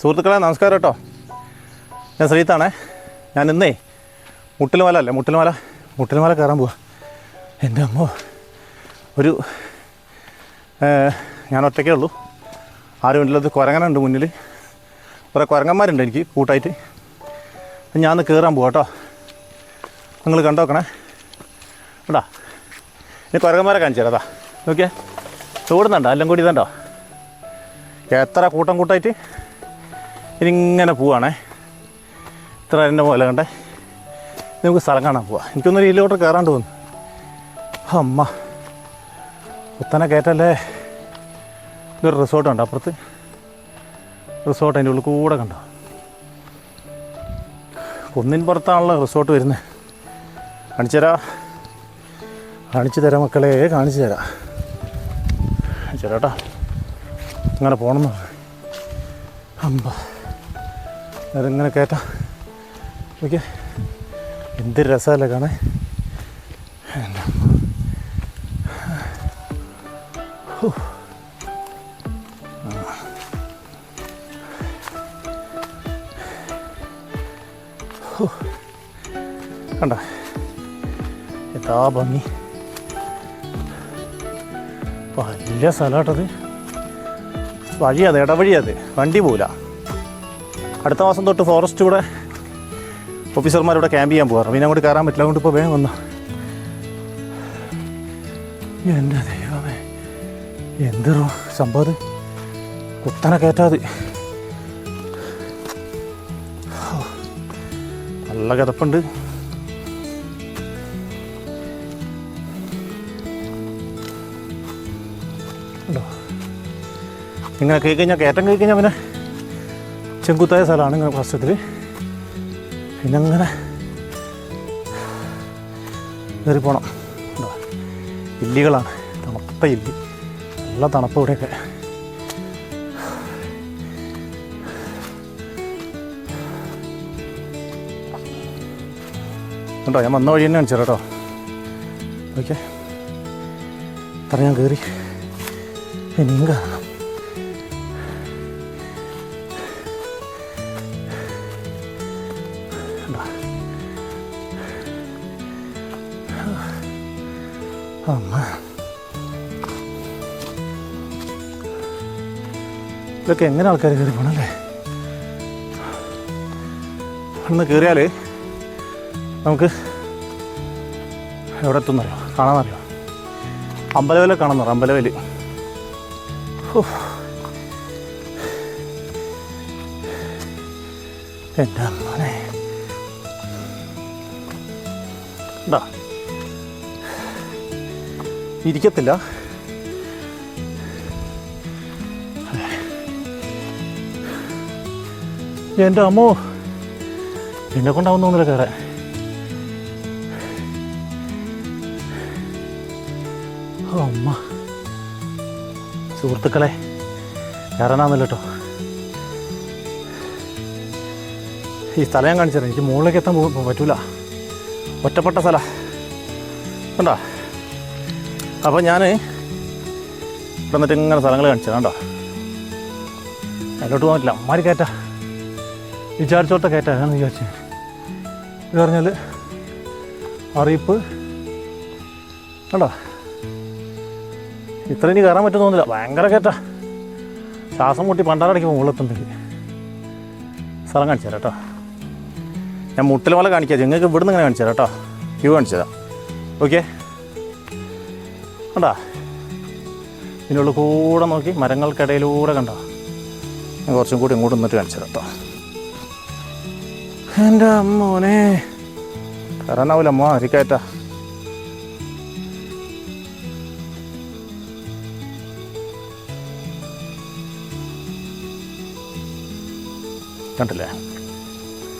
സുഹൃത്തുക്കളെ നമസ്കാരം കേട്ടോ. ഞാൻ ശ്രീത്താണേ ഞാൻ ഇന്നേ മുട്ടിൽമല അല്ലേ? മുട്ടിൽമല മുട്ടിൽമല കയറാൻ പോവാ. എന്റെ അമ്മ ഒരു ഞാൻ ഒറ്റയ്ക്കേ ഉള്ളൂ. ആരും ഇല്ലാത്ത കുരങ്ങനുണ്ട് മുന്നിൽ കുറേ കുരങ്ങന്മാരുണ്ട് എനിക്ക് കൂട്ടായിട്ട്. ഞാൻ കയറാൻ പോവാ കേട്ടോ. നിങ്ങൾ കണ്ടോക്കണേ കേട്ടാ ഇനി കുരങ്ങന്മാരെ കാണിച്ചു തരാം അതാ. നോക്കിയേ. എല്ലാം കൂടി ഇതുണ്ടോ? എത്ര കൂട്ടം കൂട്ടായിട്ട്? ഇനിങ്ങനെ പോവാണേ. ഇത്ര എന്റെ പോലെ കണ്ടേ. നമുക്ക് സ്ഥലം കാണാൻ പോവാം. എനിക്കൊന്നൊരു ഇതിലോട്ട് കയറാണ്ട് തോന്നുന്നു. അമ്മ. കുത്തനെ കയറ്റല്ലേ? ഇതൊരു റിസോർട്ടുണ്ട് അപ്പുറത്ത്. റിസോർട്ട് അതിന്റെ ഉള്ളിൽ കൂടെ കണ്ടോ? കുന്നിൻ പുറത്താണല്ലോ റിസോർട്ട് വരുന്നത് കാണിച്ചു തരാ. കാണിച്ചു തരാം മക്കളെ. കാണിച്ചു തരാം. കേട്ടോ. അങ്ങനെ പോകണമെന്ന് പറഞ്ഞു. അമ്പ അതിങ്ങനെ കയറ്റാം. ഓക്കെ എന്ത് രസമല്ലേ കാണാൻ. കണ്ട? എത്താ ഭംഗി. വലിയ സ്ഥലമാട്ടത് വഴിയത് ഇടവഴിയത് വണ്ടി പോവില്ല അടുത്ത മാസം തൊട്ട് ഫോറസ്റ്റ് കൂടെ ഓഫീസർമാരിവിടെ ക്യാമ്പ് ചെയ്യാൻ പോകാറ് പിന്നെ അങ്ങോട്ട് കയറാൻ പറ്റില്ല. അതുകൊണ്ട് ഇപ്പോൾ വേഗം വന്ന. എന്റെ ദൈവമേ. എന്തൊരു സംഭവം കുത്തനെ കയറ്റാതെ. നല്ല കിതപ്പുണ്ട്. ഇങ്ങനെ കയറി കഴിഞ്ഞാൽ കയറ്റം കയറി പിന്നെ ചെങ്കുത്തായ സ്ഥലമാണ് ഇങ്ങനെ ഫസ്റ്റത്തിൽ പിന്നെ അങ്ങനെ കയറി പോകണം എന്താ ഇല്ലികളാണ്. തണുത്ത ഇല്ലി. നല്ല തണുപ്പ് ഇവിടെയൊക്കെ. കേട്ടോ ഞാൻ വന്ന വഴി തന്നെ കാണിച്ചു കേട്ടോ ഓക്കെ. അത്ര ഞാൻ കയറി ഇനിയും കാണണം അമ്മ ഇതൊക്കെ എങ്ങനെ ആൾക്കാർ കയറി പോണല്ലേ? ഒന്ന് കയറിയാൽ നമുക്ക് എവിടെ എത്തുന്നറിയോ? കാണാമെന്നറിയോ അമ്പലവല കാണുന്നറിയോ? അമ്പലവേൽ. എന്റെ അമ്മനെ. ഇതാ ഇരിക്കത്തില്ല. എന്റെ അമ്മോ എന്നെ കൊണ്ടാവുന്ന ഒന്നുമില്ല കയറാൻ അമ്മ. സുഹൃത്തുക്കളെ കയറാനാന്നല്ലോ കേട്ടോ ഈ സ്ഥലം ഞാൻ കാണിച്ചു തരാം എനിക്ക് മുകളിലേക്ക് എത്താൻ പറ്റൂല. ഒറ്റപ്പെട്ട സ്ഥലം. കണ്ടോ? അപ്പോൾ ഞാൻ ഇവിടെ നിന്നിട്ട് ഇങ്ങനെ സ്ഥലങ്ങൾ കാണിച്ചത് കണ്ടോ? അതിലോട്ട് പോകാൻ പറ്റില്ല. അമ്മാരി കയറ്റ. വിചാരിച്ചോട്ടെ കയറ്റ ഞാൻ വിചാരിച്ചു. ഇത് പറഞ്ഞാൽ അറിയിപ്പ്. കണ്ടോ? ഇത്ര ഇനി കയറാൻ പറ്റും തോന്നില്ല ഭയങ്കര കയറ്റ. ശ്വാസം മുട്ടി പണ്ടാറടിക്കുമ്പോൾ മുകളിലെത്തുന്നുണ്ട് സ്ഥലം കാണിച്ചു തരാം കേട്ടോ. ഞാൻ മുട്ടിൽ മല കാണിക്കാം. നിങ്ങൾക്ക് ഇവിടുന്ന് ഇങ്ങനെ കാണിച്ചു തരാം കേട്ടോ. വ്യൂ കാണിച്ചു തരാം. ഓക്കെ കണ്ടാ? ഇതിനുള്ള കൂടെ നോക്കി മരങ്ങൾക്കിടയിലൂടെ കണ്ടോ? ഞാൻ കുറച്ചും കൂടി ഇങ്ങോട്ട് നിന്നിട്ട് കാണിച്ചു തരാം എന്റെ അമ്മോനെ. കയറാനാവില്ല അമ്മ? അരിക്കയറ്റാ കണ്ടില്ലേ?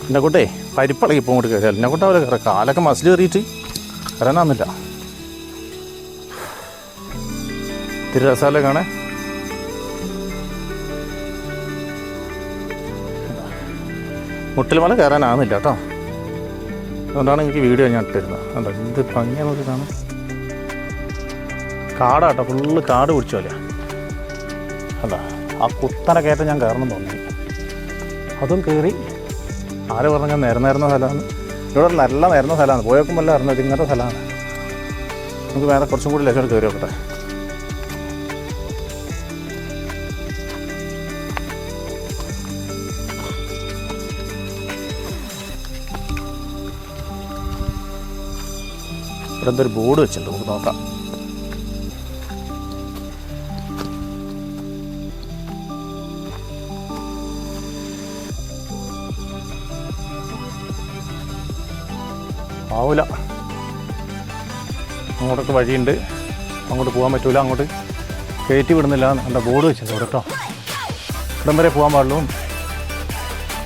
എന്താ കൂട്ടേ? പരിപ്പളകി ഇപ്പം ഇങ്ങോട്ട് കയറി. എന്നെ കൊണ്ടാവില്ല കയറാം. കാലൊക്കെ മസിൽ കയറിയിട്ട് കയറാനാന്നില്ല ഇത്തിരി രസാല കാണേ മുട്ടിൽ മല കയറാനാവുന്നില്ല കേട്ടോ. അതുകൊണ്ടാണ് എനിക്ക് വീഡിയോ ഞാൻ ഇട്ടിരുന്നത്. കണ്ടോ എന്ത് ഭംഗിയാ നോക്കി കാണാൻ. കാടാട്ടോ ഫുള്ള് കാട് പിടിച്ച പോലെയാ. അല്ല ആ കുത്തനെ കയറ്റം ഞാൻ കയറണം തോന്നി അതും കയറി ആര് പറഞ്ഞ നേരം നേരുന്ന സ്ഥലമാണ്? ഇവിടെ നല്ല നേരുന്ന സ്ഥലമാണ്. പോയേക്കുമ്പോൾ അറിഞ്ഞത് ഇങ്ങനത്തെ സ്ഥലമാണ്. നമുക്ക് വേറെ കുറച്ചും കൂടി ലക്ഷം കയറി നോക്കട്ടെ. ഇവിടെ എന്തൊരു ബോർഡ് വെച്ചിട്ടുണ്ട്. നമുക്ക് നോക്കാം. ആവൂല. അങ്ങോട്ടൊക്കെ വഴിയുണ്ട്. അങ്ങോട്ട് പോകാൻ പറ്റൂല. അങ്ങോട്ട് കയറ്റി വിടുന്നില്ല. എന്റെ ബോർഡ് വെച്ചത് അവിടെ കേട്ടോ ഇവിടം വരെ പോകാൻ പാടുള്ളൂ.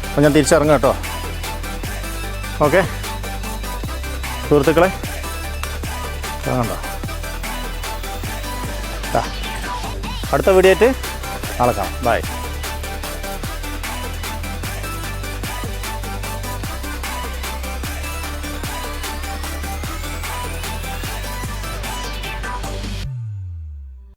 അപ്പം ഞാൻ തിരിച്ചിറങ്ങാം കേട്ടോ ഓക്കെ. സുഹൃത്തുക്കളെ ഇറങ്ങണ്ട അടുത്ത വീഡിയോ ആയിട്ട് നാളെ കാണാം. ബൈ.